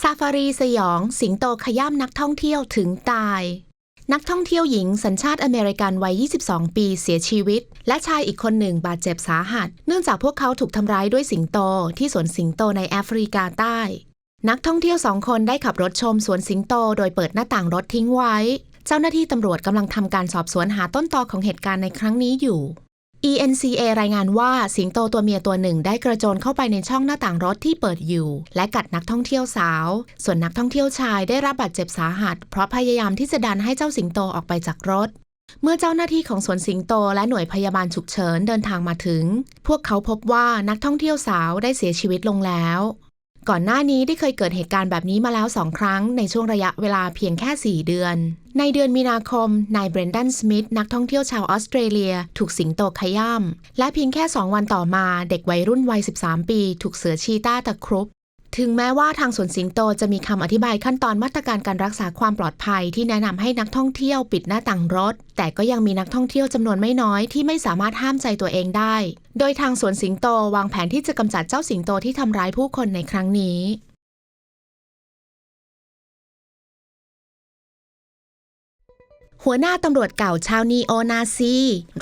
ซาฟารีสยอง สิงโตขย้ำนักท่องเที่ยวถึงตาย นักท่องเที่ยวหญิงสัญชาติอเมริกันวัย 22 ปีเสียชีวิต และชายอีกคนหนึ่งบาดเจ็บสาหัส เนื่องจากพวกเขาถูกทำร้ายด้วยสิงโตที่สวนสิงโตในแอฟริกาใต้ นักท่องเที่ยวสองคนได้ขับรถชมสวนสิงโตโดยเปิดหน้าต่างรถทิ้งไว้ เจ้าหน้าที่ตำรวจกำลังทำการสอบสวนหาต้นตอของเหตุการณ์ในครั้งนี้อยู่ ENCA รายงานว่าสิงโตตัวเมียตัวหนึ่งได้กระโจนเข้าไปในช่องหน้าต่างรถที่เปิดอยู่ และกัดนักท่องเที่ยวสาว ส่วนนักท่องเที่ยวชายได้รับบาดเจ็บสาหัส เพราะพยายามที่จะดันให้เจ้าสิงโตออกไปจากรถ เมื่อเจ้าหน้าที่ของสวนสิงโตและหน่วยพยาบาลฉุกเฉินเดินทางมาถึง พวกเขาพบว่านักท่องเที่ยวสาวได้เสียชีวิตลงแล้ว ก่อนหน้านี้ได้เคยเกิดเหตุการณ์แบบนี้มาแล้วสองครั้งในช่วงระยะเวลาเพียงแค่ 4 เดือน ในเดือนมีนาคม นายเบรนดันสมิธนักท่องเที่ยวชาวออสเตรเลีย ถูกสิงโตขย่ำและเพียงแค่ 2 วันต่อมาเด็กวัยรุ่นวัย 13 ปี ถูกเสือชีต้าตะครุบ ถึงแม้ว่าทางสวนสิงโตจะมีคำอธิบายขั้นตอนมาตรการการรักษาความปลอดภัยที่แนะนำให้นักท่องเที่ยวปิดหน้าต่างรถ แต่ก็ยังมีนักท่องเที่ยวจำนวนไม่น้อยที่ไม่สามารถห้ามใจตัวเองได้ โดยทางสวนสิงโตวางแผนที่จะกำจัดเจ้าสิงโตที่ทำร้ายผู้คนในครั้งนี้หัวหน้าตำรวจเก่าชาวนีโอนาซี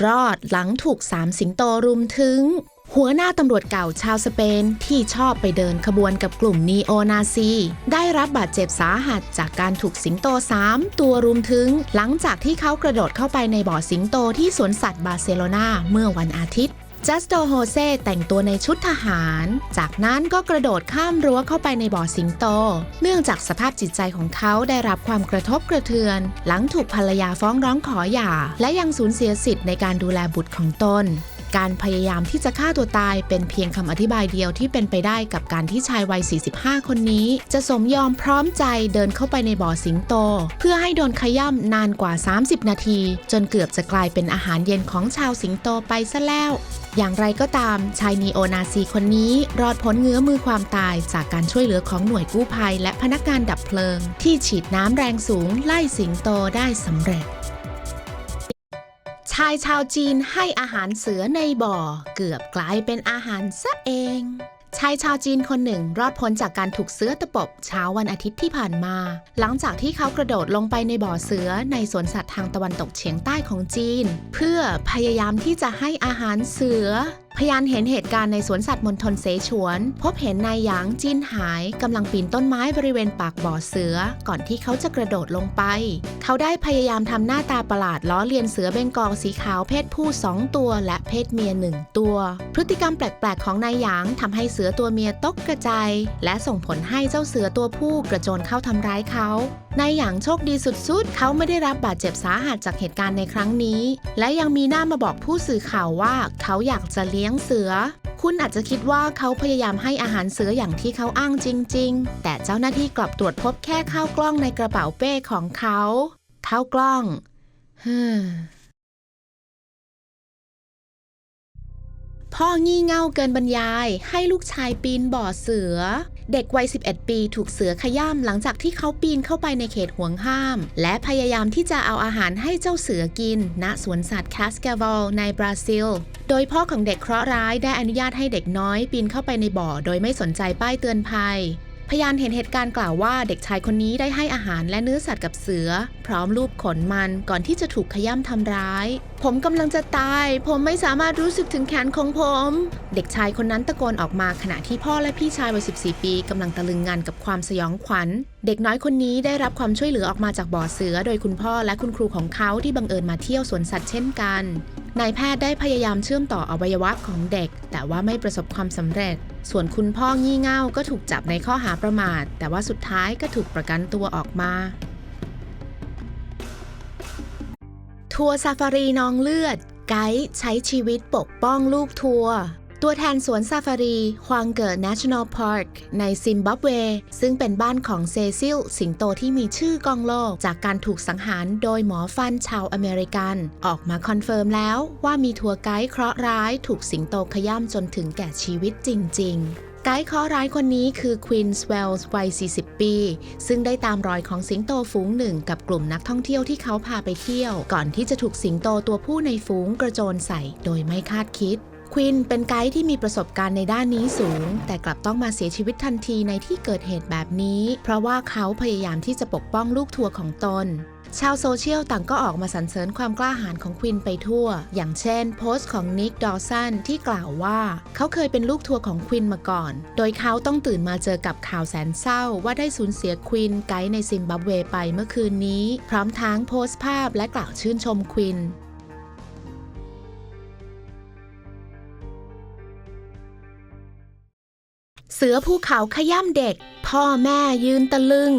รอดหลังถูกสามสิงโตรุมถึง หัวหน้าตำรวจเก่าชาวสเปนที่ชอบไปเดินขบวนกับกลุ่มนีโอนาซี ได้รับบาดเจ็บสาหัสจากการถูกสิงโต 3 ตัวรุมถึง หลังจากที่เขากระโดดเข้าไปในบ่อสิงโตที่สวนสัตว์บาร์เซโลนาเมื่อวันอาทิตย์ จัสโตโฮเซแต่งตัวในชุดทหาร จากนั้นก็กระโดดข้ามรั้วเข้าไปในบ่อสิงโต เนื่องจากสภาพจิตใจของเขาได้รับความกระทบกระเทือน หลังถูกภรรยาฟ้องร้องขอหย่า และยังสูญเสียสิทธิ์ในการดูแลบุตรของตนการพยายามที่จะฆ่าตัวตายเป็นเพียงคำอธิบายเดียวที่เป็นไปได้กับการที่ชายวัย 45 คนนี้ จะสมยอมพร้อมใจเดินเข้าไปในบ่อสิงโต เพื่อให้โดนขย่ำนานกว่า 30 นาที จนเกือบจะกลายเป็นอาหารเย็นของชาวสิงโตไปซะแล้วอย่างไรก็ตามชายนีโอนาซีคนนี้รอดพ้นเงื้อมือความตายจากการช่วยเหลือของหน่วยกู้ภัย และพนักงานดับเพลิง ที่ฉีดน้ำแรงสูงไล่สิงโตได้สำเร็จ ชายชาวจีนให้อาหารเสือในบ่อ เกือบกลายเป็นอาหารซะเอง ชายชาวจีนคนหนึ่งรอดพ้นจากการถูกเสือตะปบเช้าวันอาทิตย์ที่ผ่านมา หลังจากที่เขากระโดดลงไปในบ่อเสือในสวนสัตว์ทางตะวันตกเฉียงใต้ของจีน เพื่อพยายามที่จะให้อาหารเสือ พยานเห็นเหตุการณ์ในสวนสัตว์มณฑลเสฉวน พบเห็นนายหยางจินหายกำลังปีนต้นไม้บริเวณปากบ่อเสือ ก่อนที่เขาจะกระโดดลงไป เขาได้พยายามทำหน้าตาประหลาดล้อเลียนเสือเบงกอลสีขาวเพศผู้ 2 ตัว และเพศเมีย 1 ตัว พฤติกรรมแปลกๆ ของนายหยางทำให้เสือตัวเมียตกกระจายและส่งผลให้เจ้าเสือตัวผู้กระโจนเข้าทำร้ายเขา นายหยางโชคดีสุดๆ เขาไม่ได้รับบาดเจ็บสาหัสจากเหตุการณ์ในครั้งนี้ และยังมีหน้ามาบอกผู้สื่อข่าวว่าเขาอยากจะเลี้ยงเสือ คุณอาจจะคิดว่าเขาพยายามให้อาหารเสืออย่างที่เขาอ้างจริง ๆ แต่เจ้าหน้าที่กลับตรวจพบแค่ข้าวกล้องในกระเป๋าเป้ของเขาข้าวกล้องฮึม พ่องี่เง่าเกินบรรยายให้ลูกชายปีนบ่อเสือ เด็กวัย 11 ปีถูกเสือขย่ำหลังจากที่เขาปีนเข้าไปในเขตห่วงห้าม และพยายามที่จะเอาอาหารให้เจ้าเสือกิน ณสวนสัตว์คาสกาวอลในบราซิล โดยพ่อของเด็กเคราะห์ร้ายได้อนุญาตให้เด็กน้อยปีนเข้าไปในบ่อ โดยไม่สนใจป้ายเตือนภัย พยานเห็นเหตุการณ์กล่าวว่าเด็กชายคนนี้ได้ให้อาหารและเนื้อสัตว์กับเสือ พร้อมลูบขนมันก่อนที่จะถูกขย่ำทำร้าย ผมกำลังจะตาย ผมไม่สามารถรู้สึกถึงแขนของผม เด็กชายคนนั้นตะโกนออกมาขณะที่พ่อและพี่ชายวัย 14 ปีกำลังตะลึงงานกับความสยองขวัญ เด็กน้อยคนนี้ได้รับความช่วยเหลือออกมาจากบ่อเสือ โดยคุณพ่อและคุณครูของเขาที่บังเอิญมาเที่ยวสวนสัตว์เช่นกัน นายแพทย์ได้พยายามเชื่อมต่ออวัยวะของเด็ก แต่ว่าไม่ประสบความสำเร็จ ส่วนคุณพ่องี่เง่าก็ถูกจับในข้อหาประมาท แต่ว่าสุดท้ายก็ถูกประกันตัวออกมา ทัวร์ซาฟารีนองเลือด ไกด์ใช้ชีวิตปกป้องลูกทัวร์ ตัวแทนสวนซาฟารีควางเกิด National Park ในซิมบับเว ซึ่งเป็นบ้านของเซซิล สิงโตที่มีชื่อกองโลก จากการถูกสังหารโดยหมอฟันชาวอเมริกัน ออกมาคอนเฟิร์มแล้วว่ามีทัวร์ไกด์เคราะห์ร้ายถูกสิงโตขย่ำจนถึงแก่ชีวิตจริง ๆไกด์เคราะห์ร้ายคนนี้คือควินสเวลส์วัย 40 ปี ซึ่งได้ตามรอยของสิงโตฝูงหนึ่งกับกลุ่มนักท่องเที่ยวที่เขาพาไปเที่ยว ก่อนที่จะถูกสิงโตตัวผู้ในฝูงกระโจนใส่โดยไม่คาดคิด ควินเป็นไกด์ที่มีประสบการณ์ในด้านนี้สูง แต่กลับต้องมาเสียชีวิตทันทีในที่เกิดเหตุแบบนี้ เพราะว่าเขาพยายามที่จะปกป้องลูกทัวร์ของตน ชาวโซเชียลต่างก็ออกมาสรรเสริญความกล้าหาญของควินไปทั่ว อย่างเช่น โพสต์ของนิกดอสันที่กล่าวว่า เขาเคยเป็นลูกทัวร์ของควินมาก่อน โดยเขาต้องตื่นมาเจอกับข่าวแสนเศร้า ว่าได้สูญเสียควินไกด์ในซิมบับเวไปเมื่อคืนนี้ พร้อมทั้งโพสต์ภาพและกล่าวชื่นชมควิน สือภูเขาขย่ำเด็ก พ่อแม่ยืนตะลึง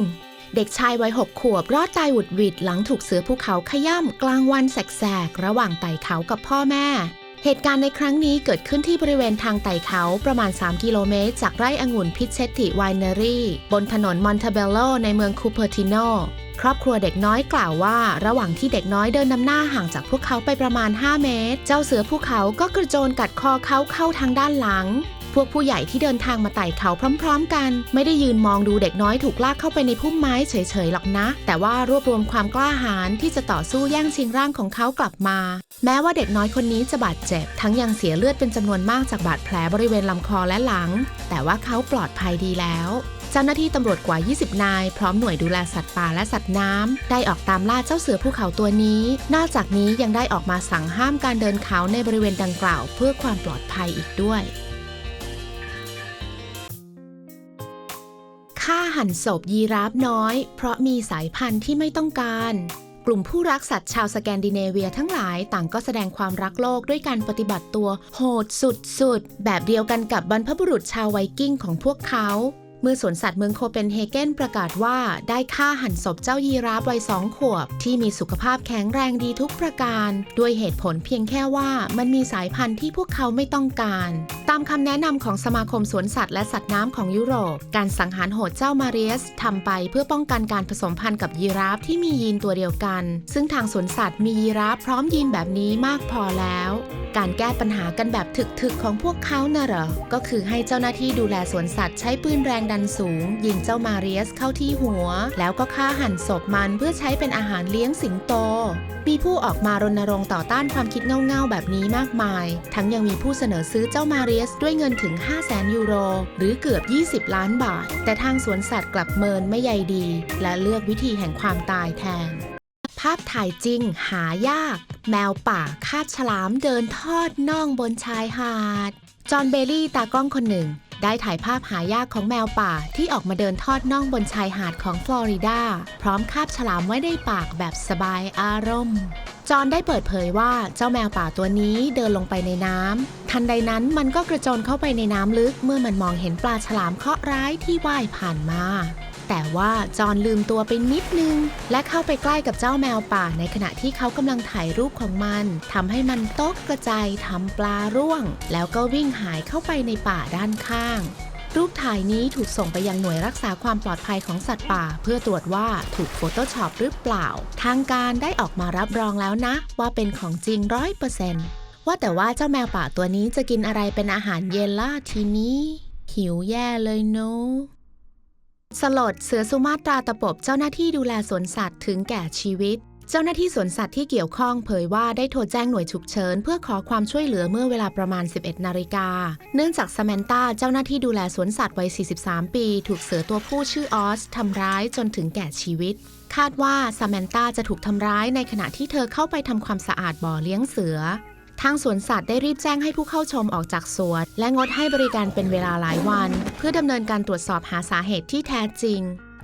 เด็กชายวัยหกขวบรอดตายหวุดหวิดหลังถูกเสือภูเขาขย่ำกลางวันแสกๆ ระหว่างไต่เขากับพ่อแม่ เหตุการณ์ในครั้งนี้เกิดขึ้นที่บริเวณทางไต่เขาประมาณ 3 กิโลเมตร จากไร่องุ่นพิเชตติไวเนอรี่บนถนนมอนเทเบลโลในเมืองคูเปอร์ติโนครอบครัวเด็กน้อยกล่าวว่า ระหว่างที่เด็กน้อยเดินนำหน้าห่างจากพวกเขาไปประมาณ 5 เมตร เจ้าเสือภูเขาก็กระโจนกัดคอเขาเข้าทางด้านหลัง พวกผู้ใหญ่ที่เดินทางมาไต่เขาพร้อมๆ กัน ไม่ได้ยืนมองดูเด็กน้อยถูกลากเข้าไปในพุ่มไม้เฉยๆหรอกนะ แต่ว่ารวบรวมความกล้าหาญที่จะต่อสู้แย่งชิงร่างของเขากลับมา แม้ว่าเด็กน้อยคนนี้จะบาดเจ็บ ทั้งยังเสียเลือดเป็นจำนวนมากจากบาดแผลบริเวณลำคอและหลัง แต่ว่าเขาปลอดภัยดีแล้วเจ้าหน้าที่ตำรวจกว่า 20 นาย พร้อมหน่วยดูแลสัตว์ป่าและสัตว์น้ำ ได้ออกตามล่าเจ้าเสือภูเขาตัวนี้ นอกจากนี้ยังได้ออกมาสั่งห้ามการเดินเขาในบริเวณดังกล่าว เพื่อความปลอดภัยอีกด้วย หันศพยีราฟน้อย เพราะมีสายพันธุ์ที่ไม่ต้องการ กลุ่มผู้รักสัตว์ชาวสแกนดิเนเวียทั้งหลายต่างก็แสดงความรักโลกด้วยการปฏิบัติตัวโหดสุดๆ แบบเดียวกันกับบรรพบุรุษชาวไวกิ้งของพวกเขา เมื่อสวนสัตว์เมืองโคเปนเฮเกนประกาศว่าได้ฆ่าหันศพเจ้ายีราฟวัยสองขวบ ที่มีสุขภาพแข็งแรงดีทุกประการ ด้วยเหตุผลเพียงแค่ว่ามันมีสายพันธุ์ที่พวกเขาไม่ต้องการ ตามคำแนะนำของสมาคมสวนสัตว์และสัตว์น้ำของยุโรป การสังหารโหดเจ้ามาเรียสทำไปเพื่อป้องกันการผสมพันธุ์กับยีราฟที่มียีนตัวเดียวกัน ซึ่งทางสวนสัตว์มียีราฟพร้อมยีนแบบนี้มากพอแล้ว การแก้ปัญหากันแบบถึกๆของพวกเขาน่ะเหรอก็คือให้เจ้าหน้าที่ดูแลสวนสัตว์ใช้ปืนแรงดันสูง ยิงเจ้ามาเรียสเข้าที่หัว แล้วก็ฆ่าหันศพมันเพื่อใช้เป็นอาหารเลี้ยงสิงโต มีผู้ออกมารณรงค์ต่อต้านความคิดเง่าๆ แบบนี้มากมาย ทั้งยังมีผู้เสนอซื้อเจ้ามาเรียสด้วยเงินถึง 5 0 0แสนยูโร หรือเกือบ 20 ล้านบาท แต่ทางสวนสัตว์กลับเมินไม่ใยดี และเลือกวิธีแห่งความตายแทน ภาพถ่ายจริงหายาก แมวป่าคาบฉลามเดินทอดน่องบนชายหาด จอห์นเบลลี่ตากล้องคนหนึ่ง ได้ถ่ายภาพหายากของแมวป่าที่ออกมาเดินทอดน่องบนชายหาดของฟลอริดา พร้อมคาบฉลามไว้ในปากแบบสบายอารมณ์ จอห์นได้เปิดเผยว่าเจ้าแมวป่าตัวนี้เดินลงไปในน้ำทันใดนั้นมันก็กระโจนเข้าไปในน้ำลึกเมื่อมันมองเห็นปลาฉลามเคราะห์ร้ายที่ว่ายผ่านมา แต่ว่าจอห์นลืมตัวไปนิดนึง และเข้าไปใกล้กับเจ้าแมวป่าในขณะที่เขากำลังถ่ายรูปของมันทำให้มันตกกระจายทำปลาร่วง แล้วก็วิ่งหายเข้าไปในป่าด้านข้างรูปถ่ายนี้ถูกส่งไปยังหน่วยรักษาความปลอดภัยของสัตว์ป่า เพื่อตรวจว่าถูกโฟโต้ช็อปหรือเปล่า ทางการได้ออกมารับรองแล้วนะ ว่าเป็นของจริงร้อยเปอร์เซนต์ว่าแต่ว่าเจ้าแมวป่าตัวนี้จะกินอะไรเป็นอาหารเย็นล่ะทีนี้ หิวแย่เลยเนาะ สลดเสือสุมาตราตะปบเจ้าหน้าที่ดูแลสวนสัตว์ถึงแก่ชีวิต เจ้าหน้าที่สวนสัตว์ที่เกี่ยวข้องเผยว่าได้โทรแจ้งหน่วยฉุกเฉินเพื่อขอความช่วยเหลือเมื่อเวลาประมาณ 11 นาฬิกา เนื่องจากสแมนตาเจ้าหน้าที่ดูแลสวนสัตว์วัย 43 ปี ถูกเสือตัวผู้ชื่อออสทำร้ายจนถึงแก่ชีวิต คาดว่าสแมนตาจะถูกทำร้ายในขณะที่เธอเข้าไปทำความสะอาดบ่อเลี้ยงเสือ ทางสวนสัตว์ได้รีบแจ้งให้ผู้เข้าชมออกจากสวน และงดให้บริการเป็นเวลาหลายวัน เพื่อดำเนินการตรวจสอบหาสาเหตุที่แท้จริง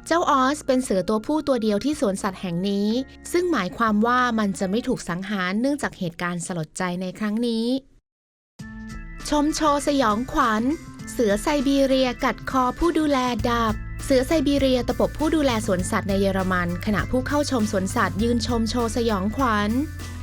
เจ้าออสเป็นเสือตัวผู้ตัวเดียวที่สวนสัตว์แห่งนี้ ซึ่งหมายความว่ามันจะไม่ถูกสังหารเนื่องจากเหตุการณ์สลดใจในครั้งนี้ ชมโชว์สยองขวัญ เสือไซบีเรียกัดคอผู้ดูแลดับ เสือไซบีเรียตะปบผู้ดูแลสวนสัตว์ในเยอรมัน ขณะผู้เข้าชมสวนสัตว์ยืนชมโชว์สยองขวัญ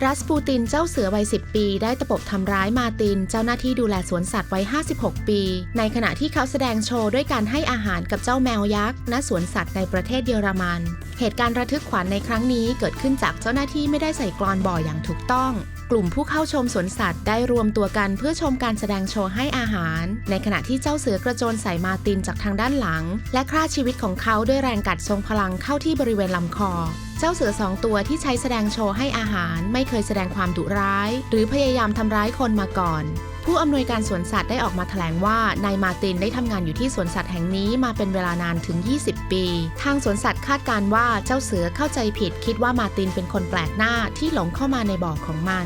รัสปูตินเจ้าเสือวัย 10 ปี ได้ตะปบทำร้ายมาติน เจ้าหน้าที่ดูแลสวนสัตว์วัย 56 ปี ในขณะที่เขาแสดงโชว์ด้วยการให้อาหารกับเจ้าแมวยักษ์ณสวนสัตว์ในประเทศเยอรมัน เหตุการณ์ระทึกขวัญในครั้งนี้เกิดขึ้นจากเจ้าหน้าที่ไม่ได้ใส่กรอนบ่ออย่างถูกต้อง กลุ่มผู้เข้าชมสวนสัตว์ได้รวมตัวกันเพื่อชมการแสดงโชว์ให้อาหาร ในขณะที่เจ้าเสือกระโจนใส่มาตินจากทางด้านหลัง และฆ่าชีวิตของเขาด้วยแรงกัดทรงพลังเข้าที่บริเวณลำคอเจ้าเสือสองตัวที่ใช้แสดงโชว์ให้อาหารไม่เคยแสดงความดุร้าย หรือพยายามทำร้ายคนมาก่อน ผู้อำนวยการสวนสัตว์ได้ออกมาแถลงว่านายมาตินได้ทำงานอยู่ที่สวนสัตว์แห่งนี้มาเป็นเวลานานถึง 20 ปี ทางสวนสัตว์คาดการณ์ว่าเจ้าเสือเข้าใจผิด คิดว่ามาตินเป็นคนแปลกหน้าที่หลงเข้ามาในบ่อของมัน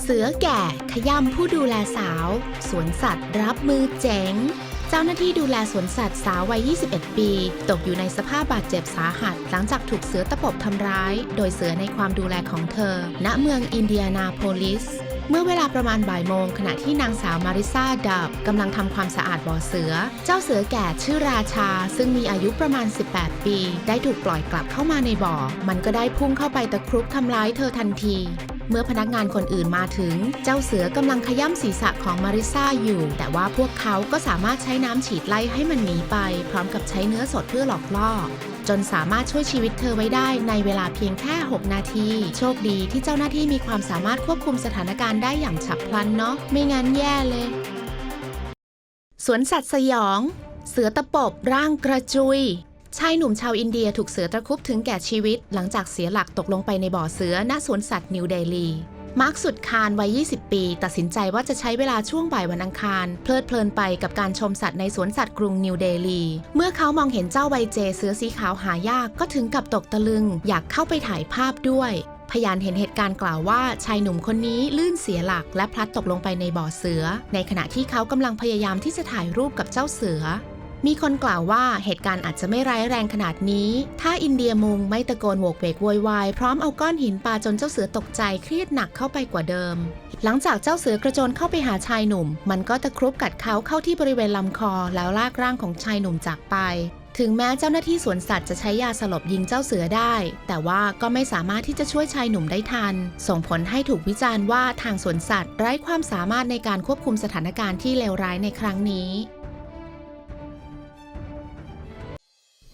เสือแก่ขย่ำผู้ดูแลสาว สวนสัตว์รับมือเจ๋งเจ้าหน้าที่ดูแลสวนสัตว์สาววัย 21 ปี ตกอยู่ในสภาพบาดเจ็บสาหัส หลังจากถูกเสือตะปบทำร้าย โดยเสือในความดูแลของเธอ ณ เมืองอินเดียนาโพลิส เมื่อเวลาประมาณบ่ายโมง ขณะที่นางสาวมาริซาดับกำลังทำความสะอาดบ่อเสือ เจ้าเสือแก่ชื่อราชา ซึ่งมีอายุประมาณ 18 ปี ได้ถูกปล่อยกลับเข้ามาในบ่อ มันก็ได้พุ่งเข้าไปตะครุบทำร้ายเธอทันทีเมื่อพนักงานคนอื่นมาถึง เจ้าเสือกำลังขย้ำศีรษะของมาริซาอยู่ แต่ว่าพวกเขาก็สามารถใช้น้ำฉีดไล่ให้มันหนีไป พร้อมกับใช้เนื้อสดเพื่อหลอกล่อ จนสามารถช่วยชีวิตเธอไว้ได้ในเวลาเพียงแค่ 6 นาที โชคดีที่เจ้าหน้าที่มีความสามารถควบคุมสถานการณ์ได้อย่างฉับพลันเนาะไม่งั้นแย่เลย สวนสัตว์สยอง เสือตะปบร่างกระจุยชายหนุ่มชาวอินเดียถูกเสือตะคุบถึงแก่ชีวิต หลังจากเสียหลักตกลงไปในบ่อเสือณสวนสัตว์นิวเดลี มาร์คสุดคานวัย 20 ปี ตัดสินใจว่าจะใช้เวลาช่วงบ่ายวันอังคาร เพลิดเพลินไปกับการชมสัตว์ในสวนสัตว์กรุงนิวเดลี เมื่อเขามองเห็นเจ้าไวเจเสือสีขาวหายากก็ถึงกับตกตะลึง อยากเข้าไปถ่ายภาพด้วยพยานเห็นเหตุการณ์กล่าวว่าชายหนุ่มคนนี้ลื่นเสียหลักและพลัดตกลงไปในบ่อเสือ ในขณะที่เขากำลังพยายามที่จะถ่ายรูปกับเจ้าเสือ มีคนกล่าวว่าเหตุการณ์อาจจะไม่ร้ายแรงขนาดนี้ ถ้าอินเดียมุงไม่ตะโกนโวกเวกโวยวายพร้อมเอาก้อนหินปาจนเจ้าเสือตกใจเครียดหนักเข้าไปกว่าเดิม หลังจากเจ้าเสือกระโจนเข้าไปหาชายหนุ่ม มันก็ตะครุบกัดเขาเข้าที่บริเวณลำคอแล้วลากร่างของชายหนุ่มจากไปถึงแม้เจ้าหน้าที่สวนสัตว์จะใช้ยาสลบยิงเจ้าเสือได้ แต่ว่าก็ไม่สามารถที่จะช่วยชายหนุ่มได้ทัน ส่งผลให้ถูกวิจารณ์ว่าทางสวนสัตว์ไร้ความสามารถในการควบคุมสถานการณ์ที่เลวร้ายในครั้งนี้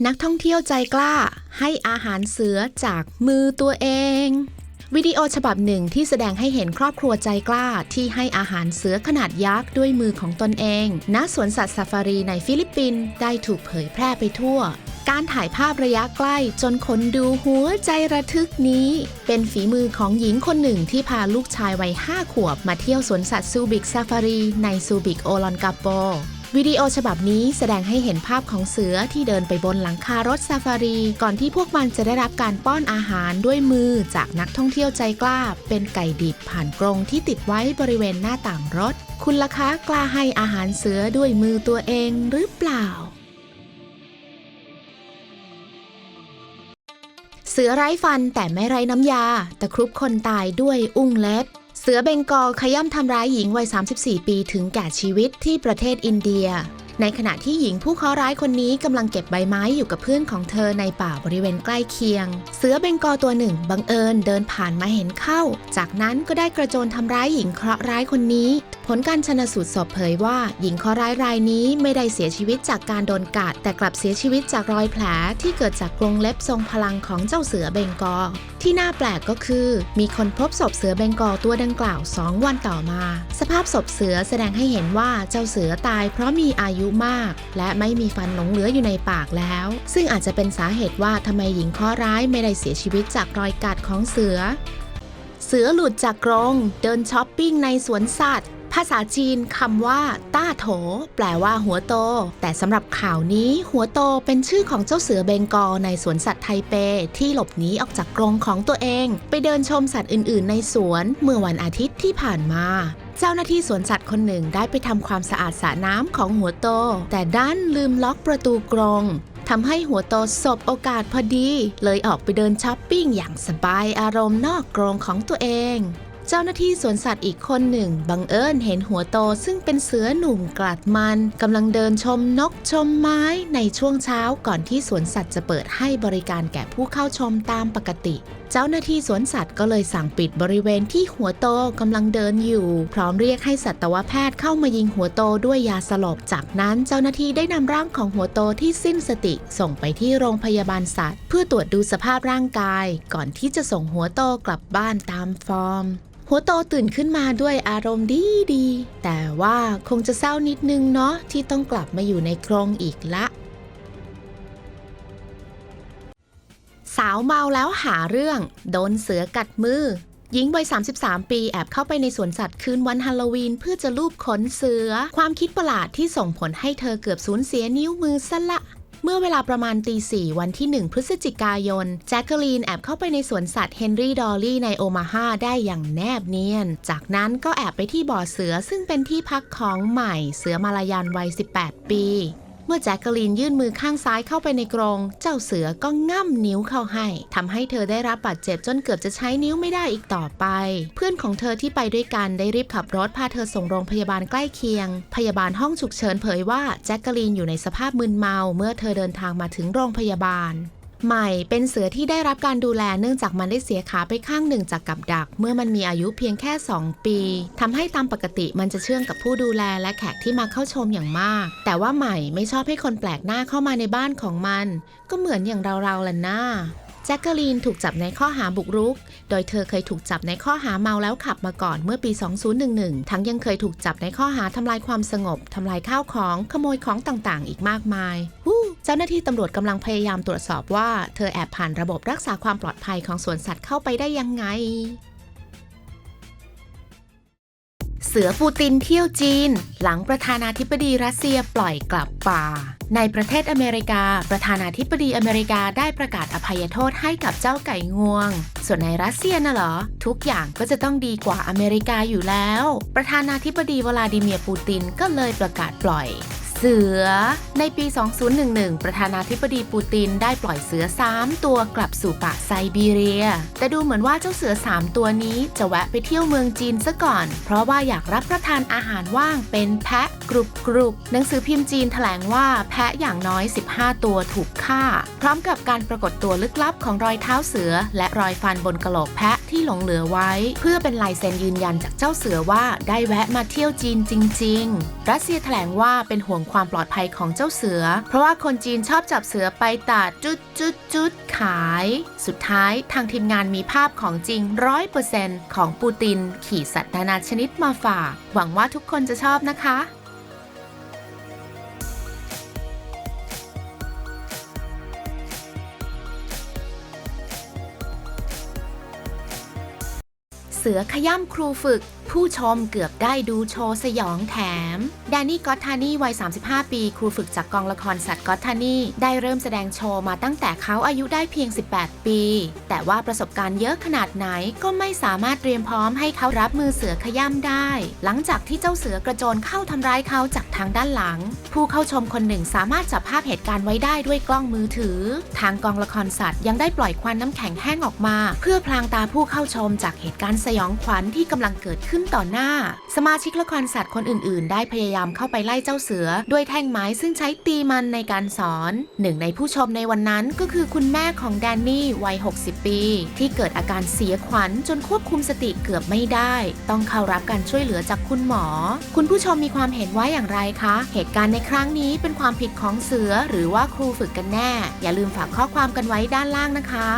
นักท่องเที่ยวใจกล้าให้อาหารเสือจากมือตัวเอง วิดีโอฉบับหนึ่งที่แสดงให้เห็นครอบครัวใจกล้าที่ให้อาหารเสือขนาดยักษ์ด้วยมือของตนเองณสวนสัตว์ซาฟารีในฟิลิปปินส์ได้ถูกเผยแพร่ไปทั่ว การถ่ายภาพระยะใกล้จนคนดูหัวใจระทึกนี้ เป็นฝีมือของหญิงคนหนึ่งที่พาลูกชายวัย5ขวบมาเที่ยวสวนสัตว์ซูบิกซาฟารีในซูบิกโอลอนกาโป วิดีโอฉบับนี้แสดงให้เห็นภาพของเสือที่เดินไปบนหลังคารถซาฟารี ก่อนที่พวกมันจะได้รับการป้อนอาหารด้วยมือจากนักท่องเที่ยวใจกล้า เป็นไก่ดิบผ่านกรงที่ติดไว้บริเวณหน้าต่างรถ คุณล่ะคะกล้าให้อาหารเสือด้วยมือตัวเองหรือเปล่า เสือไร้ฟันแต่ไม่ไร้น้ำยาตะครุบคนตายด้วยอุ้งเล็บ เสือเบงกอลขย่ำทำร้ายหญิงวัย 34 ปีถึงแก่ชีวิตที่ประเทศอินเดีย ในขณะที่หญิงผู้เคราะห์ร้ายคนนี้กำลังเก็บใบไม้อยู่กับเพื่อนของเธอในป่าบริเวณใกล้เคียง เสือเบงกอลตัวหนึ่งบังเอิญเดินผ่านมาเห็นเข้า จากนั้นก็ได้กระโจนทำร้ายหญิงเคราะห์ร้ายคนนี้ ผลการชนสูตรศพเผยว่า หญิงเคราะห์ร้ายรายนี้ไม่ได้เสียชีวิตจากการโดนกัด แต่กลับเสียชีวิตจากรอยแผลที่เกิดจากกรงเล็บทรงพลังของเจ้าเสือเบงกอลที่น่าแปลกก็คือ มีคนพบศพเสือเบงกอลตัวดังกล่าว 2 วันต่อมา สภาพศพเสือแสดงให้เห็นว่าเจ้าเสือตายเพราะมีอายุมาก และไม่มีฟันหลงเหลืออยู่ในปากแล้ว ซึ่งอาจจะเป็นสาเหตุว่าทำไมหญิงเคราะห์ร้ายไม่ได้เสียชีวิตจากรอยกัดของเสือ เสือหลุดจากกรงเดินช้อปปิ้งในสวนสัตว์ ภาษาจีนคำว่า ต้าโถ แปลว่าหัวโต แต่สำหรับข่าวนี้หัวโตเป็นชื่อของเจ้าเสือเบงกอลในสวนสัตว์ไทเป ที่หลบหนีออกจากกรงของตัวเอง ไปเดินชมสัตว์อื่น ๆ ในสวนเมื่อวันอาทิตย์ที่ผ่านมาเจ้าหน้าที่สวนสัตว์คนหนึ่งได้ไปทำความสะอาดสระน้ำของหัวโต แต่ด้านลืมล็อกประตูกรงทำให้หัวโตสบโอกาสพอดี เลยออกไปเดินช้อปปิ้งอย่างสบายอารมณ์นอกกรงของตัวเอง เจ้าหน้าที่สวนสัตว์อีกคนหนึ่ง บังเอิญเห็นหัวโตซึ่งเป็นเสือหนุ่มกลัดมันกำลังเดินชมนกชมไม้ในช่วงเช้าก่อนที่สวนสัตว์จะเปิดให้บริการแก่ผู้เข้าชมตามปกติ เจ้าหน้าที่สวนสัตว์ก็เลยสั่งปิดบริเวณที่หัวโตกำลังเดินอยู่ พร้อมเรียกให้สัตวแพทย์เข้ามายิงหัวโตด้วยยาสลบ จากนั้นเจ้าหน้าที่ได้นำร่างของหัวโตที่สิ้นสติ ส่งไปที่โรงพยาบาลสัตว์ เพื่อตรวจดูสภาพร่างกาย ก่อนที่จะส่งหัวโตกลับบ้านตามฟอร์ม หัวโตตื่นขึ้นมาด้วยอารมณ์ดีดี แต่ว่าคงจะเศร้านิดนึงเนาะที่ต้องกลับมาอยู่ในกรงอีกละ สาวเมาแล้วหาเรื่อง โดนเสือกัดมือ หญิงวัย 33 ปีแอบเข้าไปในสวนสัตว์คืนวันฮาโลวีนเพื่อจะลูบขนเสือ ความคิดประหลาดที่ส่งผลให้เธอเกือบสูญเสียนิ้วมือซะละ เมื่อเวลาประมาณตีสี่วันที่ 1 พฤศจิกายน แจ็คเกอรีนแอบเข้าไปในสวนสัตว์เฮนรี่ดอลลี่ในโอมาฮาได้อย่างแนบเนียน จากนั้นก็แอบไปที่บ่อเสือซึ่งเป็นที่พักของใหม่เสือมาลายันวัย 18 ปี มื่อแจ็คเกอรีนยื่นมือข้างซ้ายเข้าไปในกรง เจ้าเสือก็ง่ำนิ้วเข้าให้ทำให้เธอได้รับบาดเจ็บจนเกือบจะใช้นิ้วไม่ได้อีกต่อไป เพื่อนของเธอที่ไปด้วยกันได้รีบขับรถพาเธอส่งโรงพยาบาลใกล้เคียง พยาบาลห้องฉุกเฉินเผยว่าแจ็คเกอรีนอยู่ในสภาพมึนเมา เมื่อเธอเดินทางมาถึงโรงพยาบาล ใหม่เป็นเสือที่ได้รับการดูแลเนื่องจากมันได้เสียขาไปข้างหนึ่งจากกับดัก เมื่อมันมีอายุเพียงแค่ 2 ปีทำให้ตามปกติมันจะเชื่องกับผู้ดูแลและแขกที่มาเข้าชมอย่างมาก แต่ว่าใหม่ไม่ชอบให้คนแปลกหน้าเข้ามาในบ้านของมัน ก็เหมือนอย่างเราๆล่ะนะแจ็คเกอรีนถูกจับในข้อหาบุกรุก โดยเธอเคยถูกจับในข้อหาเมาแล้วขับมาก่อนเมื่อปี 2011 ทั้งยังเคยถูกจับในข้อหาทำลายความสงบ ทำลายข้าวของ ขโมยของต่างๆ อีกมากมายเจ้าหน้าที่ตำรวจกำลังพยายามตรวจสอบว่า เธอแอบผ่านระบบรักษาความปลอดภัยของสวนสัตว์เข้าไปได้ยังไง เสือปูตินเที่ยวจีน หลังประธานาธิบดีรัสเซียปล่อยกลับป่า ในประเทศอเมริกา ประธานาธิบดีอเมริกาได้ประกาศอภัยโทษให้กับเจ้าไก่งวง ส่วนในรัสเซียน่ะเหรอ ทุกอย่างก็จะต้องดีกว่าอเมริกาอยู่แล้ว ประธานาธิบดีวลาดิเมียร์ปูตินก็เลยประกาศปล่อย เสือ ในปี 2011 ประธานาธิบดีปูตินได้ปล่อยเสือ 3 ตัวกลับสู่ป่าไซบีเรีย แต่ดูเหมือนว่าเจ้าเสือ 3 ตัวนี้จะแวะไปเที่ยวเมืองจีนซะก่อน เพราะว่าอยากรับประทานอาหารว่างเป็นแพะกรุบกรุบหนังสือพิมพ์จีนแถลงว่าแพะอย่างน้อย 15 ตัวถูกฆ่า พร้อมกับการปรากฏตัวลึกลับของรอยเท้าเสือ และรอยฟันบนกระโหลกแพะที่หลงเหลือไว้ เพื่อเป็นลายเซ็นยืนยันจากเจ้าเสือว่าได้แวะมาเที่ยวจีนจริง ๆ รัสเซียแถลงว่าเป็นห่วงความปลอดภัยของเจ้าเสือ เพราะว่าคนจีนชอบจับเสือไปตัดจุดจุดจุดขาย สุดท้ายทางทีมงานมีภาพของจริงร้อยเปอร์เซ็นต์ของปูติน ขี่สัตว์นานาชนิดมาฝาก หวังว่าทุกคนจะชอบนะคะเสือขย่ำครูฝึก ผู้ชมเกือบได้ดูโชว์สยองแถม แดนนี่ก็อตทานี่วัย 35 ปี ครูฝึกจากกองละครสัตว์ก็อตทานี่ได้เริ่มแสดงโชว์มาตั้งแต่เขาอายุได้เพียง 18 ปี แต่ว่าประสบการณ์เยอะขนาดไหนก็ไม่สามารถเตรียมพร้อมให้เขารับมือเสือขย่ำได้ หลังจากที่เจ้าเสือกระโจนเข้าทำร้ายเขาจากทางด้านหลัง ผู้เข้าชมคนหนึ่งสามารถจับภาพเหตุการณ์ไว้ได้ด้วยกล้องมือถือ ทางกองละครสัตว์ยังได้ปล่อยควันน้ำแข็งแห้งออกมา เพื่อพลางตาผู้เข้าชมจากเหตุการณ์สยองขวัญที่กำลังเกิดขึ้นขึ้นต่อหน้า สมาชิกละครสัตว์คนอื่น ๆ ได้พยายามเข้าไปไล่เจ้าเสือ ด้วยแท่งไม้ซึ่งใช้ตีมันในการสอน หนึ่งในผู้ชมในวันนั้นก็คือคุณแม่ของแดนนี่วัย 60 ปี ที่เกิดอาการเสียขวัญจนควบคุมสติเกือบไม่ได้ ต้องเข้ารับการช่วยเหลือจากคุณหมอ คุณผู้ชมมีความเห็นว่าอย่างไรคะ เหตุการณ์ในครั้งนี้เป็นความผิดของเสือหรือว่าครูฝึกกันแน่ อย่าลืมฝากข้อความกันไว้ด้านล่างนะคะ